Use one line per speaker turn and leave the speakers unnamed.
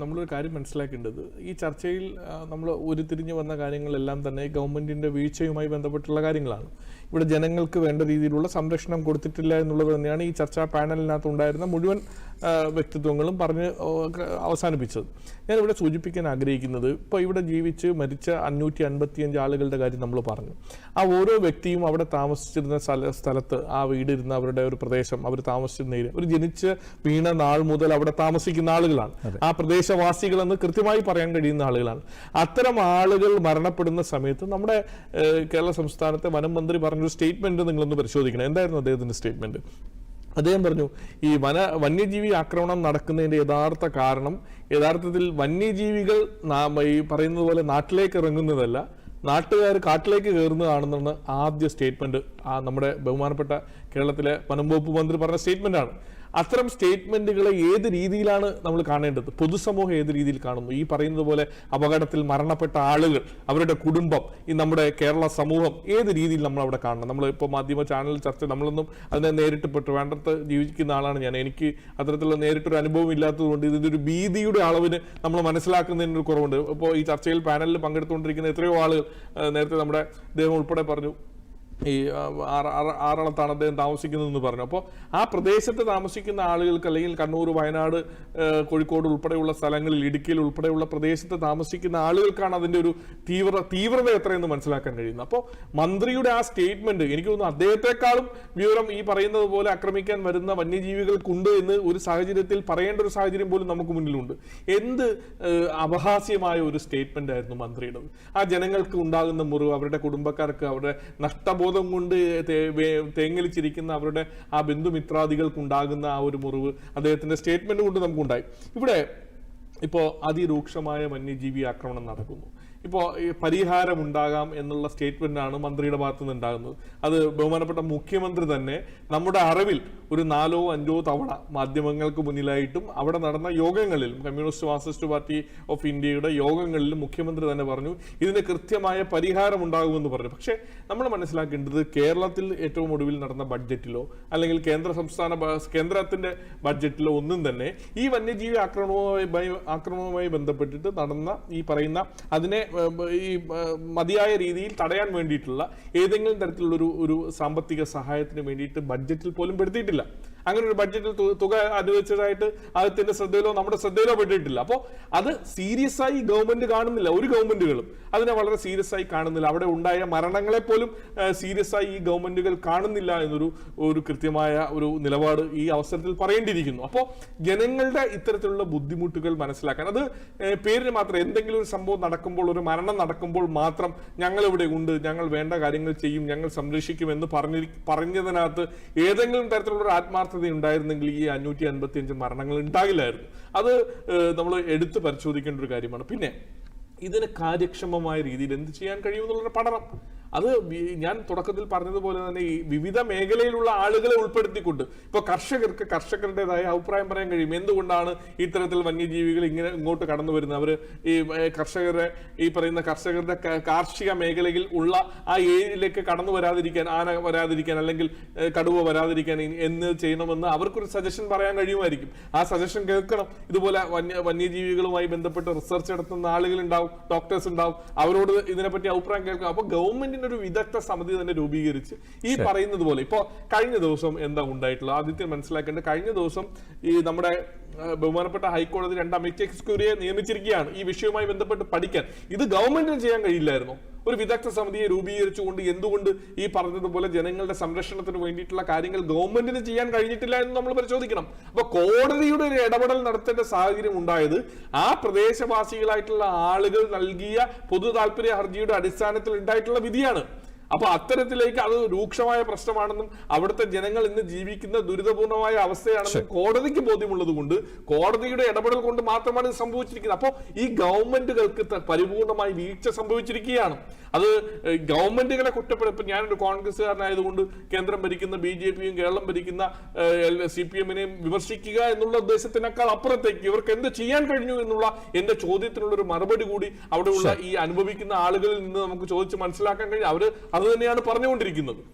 നമ്മളൊരു കാര്യം മനസ്സിലാക്കേണ്ടത്. ഈ ചർച്ചയിൽ നമ്മൾ ഉരുത്തിരിഞ്ഞു വന്ന കാര്യങ്ങളെല്ലാം തന്നെ ഗവൺമെന്റിന്റെ വീഴ്ചയുമായി ബന്ധപ്പെട്ടുള്ള കാര്യങ്ങളാണ്. ഇവിടെ ജനങ്ങൾക്ക് വേണ്ട രീതിയിലുള്ള സംരക്ഷണം കൊടുത്തിട്ടില്ല എന്നുള്ളത് തന്നെയാണ് ഈ ചർച്ചാ പാനലിനകത്ത് ഉണ്ടായിരുന്ന മുഴുവൻ വ്യക്തിത്വങ്ങളും പറഞ്ഞ് അവസാനിപ്പിച്ചത്. ഞാനിവിടെ സൂചിപ്പിക്കാൻ ആഗ്രഹിക്കുന്നത് ഇപ്പോൾ ഇവിടെ ജീവിച്ച് മരിച്ച അഞ്ഞൂറ്റി അൻപത്തിയഞ്ച് ആളുകളുടെ കാര്യം നമ്മൾ പറഞ്ഞു. ആ ഓരോ വ്യക്തിയും അവിടെ താമസിച്ചിരുന്ന സ്ഥല സ്ഥലത്ത് ആ വീടിരുന്ന അവരുടെ ഒരു പ്രദേശം അവർ താമസിച്ചിരുന്ന ഏരിയ ഒരു ജനിച്ച് വീണ നാൾ മുതൽ അവിടെ താമസിക്കുന്ന ആളുകളാണ്. ആ പ്രദേശവാസികളെന്ന് കൃത്യമായി പറയാൻ കഴിയുന്ന ആളുകളാണ്. അത്തരം ആളുകൾ മരണപ്പെടുന്ന സമയത്ത് നമ്മുടെ കേരള സംസ്ഥാനത്തെ വനം മന്ത്രി പറഞ്ഞൊരു സ്റ്റേറ്റ്മെന്റ് നിങ്ങളൊന്ന് പരിശോധിക്കണം. എന്തായിരുന്നു അദ്ദേഹത്തിന്റെ സ്റ്റേറ്റ്മെന്റ്? അദ്ദേഹം പറഞ്ഞു ഈ വന വന്യജീവി ആക്രമണം നടക്കുന്നതിന്റെ യഥാർത്ഥ കാരണം യഥാർത്ഥത്തിൽ വന്യജീവികൾ ഈ പറയുന്നത് പോലെ നാട്ടിലേക്ക് ഇറങ്ങുന്നതല്ല നാട്ടുകാർ കാട്ടിലേക്ക് കയറുന്നതാണെന്നാണ് ആദ്യ സ്റ്റേറ്റ്മെന്റ്. ആ നമ്മുടെ ബഹുമാനപ്പെട്ട കേരളത്തിലെ വനംവകുപ്പ് മന്ത്രി പറഞ്ഞ സ്റ്റേറ്റ്മെന്റ് ആണ് അത്തരം സ്റ്റേറ്റ്മെന്റുകളെ ഏത് രീതിയിലാണ് നമ്മൾ കാണേണ്ടത്? പൊതുസമൂഹം ഏത് രീതിയിൽ കാണുന്നു? ഈ പറയുന്നത് പോലെ അപകടത്തിൽ മരണപ്പെട്ട ആളുകൾ അവരുടെ കുടുംബം ഈ നമ്മുടെ കേരള സമൂഹം ഏത് രീതിയിൽ നമ്മൾ അവിടെ കാണണം? നമ്മൾ ഇപ്പോൾ മാധ്യമ ചാനൽ ചർച്ച നമ്മളൊന്നും അതിനെ നേരിട്ട് പെട്ട് വേണ്ടത്ത് ജീവിക്കുന്ന ആളാണ് ഞാൻ. എനിക്ക് അത്തരത്തിലുള്ള നേരിട്ടൊരു അനുഭവം ഇല്ലാത്തതുകൊണ്ട് ഇതിന്റെ ഒരു ഭീതിയുടെ അളവിന് നമ്മൾ മനസ്സിലാക്കുന്നതിന് ഒരു കുറവുണ്ട്. ഇപ്പോൾ ഈ ചർച്ചയിൽ പാനലിൽ പങ്കെടുത്തുകൊണ്ടിരിക്കുന്ന എത്രയോ ആളുകൾ നേരത്തെ നമ്മുടെ അദ്ദേഹം ഉൾപ്പെടെ പറഞ്ഞു ഈ ആറളത്താണ് അദ്ദേഹം താമസിക്കുന്നതെന്ന് പറഞ്ഞു. അപ്പോൾ ആ പ്രദേശത്ത് താമസിക്കുന്ന ആളുകൾക്ക് അല്ലെങ്കിൽ കണ്ണൂർ വയനാട് കോഴിക്കോട് ഉൾപ്പെടെയുള്ള സ്ഥലങ്ങളിൽ ഇടുക്കിയിൽ ഉൾപ്പെടെയുള്ള പ്രദേശത്ത് താമസിക്കുന്ന ആളുകൾക്കാണ് അതിന്റെ ഒരു തീവ്ര തീവ്രത എത്രയെന്ന് മനസ്സിലാക്കാൻ കഴിയുന്നത്. അപ്പോൾ മന്ത്രിയുടെ ആ സ്റ്റേറ്റ്മെന്റ് എനിക്ക് തോന്നുന്നു അദ്ദേഹത്തെക്കാളും വിവരം ഈ പറയുന്നത് പോലെ ആക്രമിക്കാൻ വരുന്ന വന്യജീവികൾക്കുണ്ട് എന്ന് ഒരു സാഹചര്യത്തിൽ പറയേണ്ട ഒരു സാഹചര്യം പോലും നമുക്ക് മുന്നിലുണ്ട്. എന്ത് അപഹാസ്യമായ ഒരു സ്റ്റേറ്റ്മെന്റ് ആയിരുന്നു മന്ത്രിയുടെ ആ ജനങ്ങൾക്ക് ഉണ്ടാകുന്ന മുറിവ് അവരുടെ കുടുംബക്കാർക്ക് അവരുടെ നഷ്ടബോധം കൊണ്ട് തേ- തേങ്ങലിച്ചിരിക്കുന്ന അവരുടെ ആ ബന്ധുമിത്രാദികൾക്ക് ഉണ്ടാകുന്ന ആ ഒരു മുറിവ് അദ്ദേഹത്തിന്റെ സ്റ്റേറ്റ്മെന്റ് കൊണ്ട് നമുക്കുണ്ടായി. ഇവിടെ ഇപ്പോ അതിരൂക്ഷമായ വന്യജീവി ആക്രമണം നടക്കുന്നു. ഇപ്പോൾ പരിഹാരം ഉണ്ടാകാം എന്നുള്ള സ്റ്റേറ്റ്മെന്റ് ആണ് മന്ത്രിയുടെ ഭാഗത്തു നിന്ന് ഉണ്ടാകുന്നത് അത് ബഹുമാനപ്പെട്ട മുഖ്യമന്ത്രി തന്നെ നമ്മുടെ അറിവിൽ ഒരു നാലോ അഞ്ചോ തവണ മാധ്യമങ്ങൾക്ക് മുന്നിലായിട്ടും അവിടെ നടന്ന യോഗങ്ങളിലും കമ്മ്യൂണിസ്റ്റ് മാർക്സിസ്റ്റ് പാർട്ടി ഓഫ് ഇന്ത്യയുടെ യോഗങ്ങളിലും മുഖ്യമന്ത്രി തന്നെ പറഞ്ഞു ഇതിന് കൃത്യമായ പരിഹാരം ഉണ്ടാകുമെന്ന് പറഞ്ഞു. പക്ഷേ നമ്മൾ മനസ്സിലാക്കേണ്ടത് കേരളത്തിൽ ഏറ്റവും ഒടുവിൽ നടന്ന ബഡ്ജറ്റിലോ അല്ലെങ്കിൽ കേന്ദ്ര സംസ്ഥാന കേന്ദ്രത്തിന്റെ ബഡ്ജറ്റിലോ ഒന്നും തന്നെ ഈ വന്യജീവി ആക്രമണവുമായി ആക്രമണവുമായി ബന്ധപ്പെട്ടിട്ട് നടന്ന ഈ പറയുന്ന അതിനെ ഈ മതിയായ രീതിയിൽ തടയാൻ വേണ്ടിയിട്ടുള്ള ഏതെങ്കിലും തരത്തിലുള്ള ഒരു ഒരു സാമ്പത്തിക സഹായത്തിന് വേണ്ടിയിട്ട് ബഡ്ജറ്റിൽ പോലും പെടുത്തിയിട്ടില്ല. അങ്ങനെ ഒരു ബഡ്ജറ്റിൽ തുക അനുവദിച്ചതായിട്ട് അദ്ദേഹത്തിന്റെ ശ്രദ്ധയിലോ നമ്മുടെ ശ്രദ്ധയിലോ പെട്ടിട്ടില്ല. അപ്പോൾ അത് സീരിയസ് ആയി ഗവൺമെന്റ് കാണുന്നില്ല. ഒരു ഗവൺമെന്റുകളും അതിനെ വളരെ സീരിയസ് ആയി കാണുന്നില്ല. അവിടെ ഉണ്ടായ മരണങ്ങളെ പോലും സീരിയസ് ആയി ഈ ഗവൺമെന്റുകൾ കാണുന്നില്ല എന്നൊരു ഒരു കൃത്യമായ ഒരു നിലപാട് ഈ അവസരത്തിൽ പറയേണ്ടിയിരിക്കുന്നു. അപ്പോൾ ജനങ്ങളുടെ ഇത്തരത്തിലുള്ള ബുദ്ധിമുട്ടുകൾ മനസ്സിലാക്കാൻ അത് പേരിന് മാത്രം എന്തെങ്കിലും ഒരു സംഭവം നടക്കുമ്പോൾ ഒരു മരണം നടക്കുമ്പോൾ മാത്രം ഞങ്ങൾ ഇവിടെ ഉണ്ട് ഞങ്ങൾ വേണ്ട കാര്യങ്ങൾ ചെയ്യും ഞങ്ങൾ സംരക്ഷിക്കും എന്ന് പറഞ്ഞി പറഞ്ഞതിനകത്ത് ഏതെങ്കിലും തരത്തിലുള്ള ഒരു ആത്മാർത്ഥത ഉണ്ടായിരുന്നെങ്കിൽ ഈ അഞ്ഞൂറ്റി അൻപത്തി അഞ്ച് മരണങ്ങൾ ഉണ്ടാകില്ലായിരുന്നു. അത് നമ്മൾ എടുത്തു പരിശോധിക്കേണ്ട ഒരു കാര്യമാണ്. പിന്നെ ഇതിന് കാര്യക്ഷമമായ രീതിയിൽ എന്ത് ചെയ്യാൻ കഴിയുമെന്നുള്ളൊരു പഠനം. അത് ഞാൻ തുടക്കത്തിൽ പറഞ്ഞതുപോലെ തന്നെ ഈ വിവിധ മേഖലയിലുള്ള ആളുകളെ ഉൾപ്പെടുത്തിക്കൊണ്ട് ഇപ്പൊ കർഷകർക്ക് കർഷകരുടേതായ അഭിപ്രായം പറയാൻ കഴിയും. എന്തുകൊണ്ടാണ് ഇത്തരത്തിൽ വന്യജീവികൾ ഇങ്ങനെ ഇങ്ങോട്ട് കടന്നു വരുന്നത്? അവർ ഈ കർഷകരെ ഈ പറയുന്ന കർഷകരുടെ കാർഷിക മേഖലയിൽ ഉള്ള ആ ഏരിയയിലേക്ക് കടന്നു വരാതിരിക്കാൻ ആന വരാതിരിക്കാൻ അല്ലെങ്കിൽ കടുവ വരാതിരിക്കാൻ എന്ന് ചെയ്യണമെന്ന് അവർക്കൊരു സജഷൻ പറയാൻ കഴിയുമായിരിക്കും. ആ സജഷൻ കേൾക്കണം. ഇതുപോലെ വന്യ വന്യജീവികളുമായി ബന്ധപ്പെട്ട് റിസർച്ച് നടത്തുന്ന ആളുകൾ ഉണ്ടാവും ഡോക്ടേഴ്സ് ഉണ്ടാവും. അവരോട് ഇതിനെപ്പറ്റി അഭിപ്രായം കേൾക്കാം അപ്പൊ ഗവൺമെന്റിന് ഒരു വിദഗ്ധ സമിതി തന്നെ രൂപീകരിച്ച് ഈ പറയുന്നത് പോലെ ഇപ്പൊ കഴിഞ്ഞ ദിവസം എന്താ ഉണ്ടായിട്ടുള്ള ആദ്യത്തെ മനസ്സിലാക്കേണ്ടത് കഴിഞ്ഞ ദിവസം ഈ നമ്മുടെ ബഹുമാനപ്പെട്ട ഹൈക്കോടതി രണ്ട് അമിറ്റെക്സ് ക്യൂരിയെ നിയമിച്ചിരിക്കുകയാണ് ഈ വിഷയവുമായി ബന്ധപ്പെട്ട് പഠിക്കാൻ. ഇത് ഗവൺമെന്റിന് ചെയ്യാൻ കഴിയില്ലായിരുന്നു? ഒരു വിദഗ്ധ സമിതിയെ രൂപീകരിച്ചുകൊണ്ട് എന്തുകൊണ്ട് ഈ പറഞ്ഞതുപോലെ ജനങ്ങളുടെ സംരക്ഷണത്തിന് വേണ്ടിയിട്ടുള്ള കാര്യങ്ങൾ ഗവൺമെന്റിന് ചെയ്യാൻ കഴിഞ്ഞിട്ടില്ല എന്ന് നമ്മൾ പരിശോധിക്കണം. അപ്പൊ കോടതിയുടെ ഒരു ഇടപെടൽ നടത്തേണ്ട സാഹചര്യം ഉണ്ടായത് ആ പ്രദേശവാസികളായിട്ടുള്ള ആളുകൾ നൽകിയ പൊതു താല്പര്യ ഹർജിയുടെ അടിസ്ഥാനത്തിൽ ഉണ്ടായിട്ടുള്ള വിധിയാണ്. അപ്പൊ അത്തരത്തിലേക്ക് അത് രൂക്ഷമായ പ്രശ്നമാണെന്നും അവിടുത്തെ ജനങ്ങൾ ഇന്ന് ജീവിക്കുന്ന ദുരിതപൂർണമായ അവസ്ഥയാണെന്നും കോടതിക്ക് ബോധ്യമുള്ളത് കൊണ്ട് കോടതിയുടെ ഇടപെടൽ കൊണ്ട് മാത്രമാണ് ഇത് സംഭവിച്ചിരിക്കുന്നത്. അപ്പോൾ ഈ ഗവൺമെന്റുകൾക്ക് പരിപൂർണമായി വീഴ്ച സംഭവിച്ചിരിക്കുകയാണ്. അത് ഗവൺമെന്റുകളെ കുറ്റപ്പെടുത്തും. ഞാനൊരു കോൺഗ്രസ്സുകാരനായതുകൊണ്ട് കേന്ദ്രം ഭരിക്കുന്ന ബി ജെ പിയും കേരളം ഭരിക്കുന്ന സി പി എമ്മിനെയും വിമർശിക്കുക എന്നുള്ള ഉദ്ദേശത്തിനേക്കാൾ അപ്പുറത്തേക്ക് ഇവർക്ക് എന്ത് ചെയ്യാൻ കഴിഞ്ഞു എന്നുള്ള എന്റെ ചോദ്യത്തിനുള്ള ഒരു മറുപടി കൂടി അവിടെയുള്ള ഈ അനുഭവിക്കുന്ന ആളുകളിൽ നിന്ന് നമുക്ക് ചോദിച്ച് മനസ്സിലാക്കാൻ കഴിയും അവർ അത് തന്നെയാണ് പറഞ്ഞുകൊണ്ടിരിക്കുന്നത്.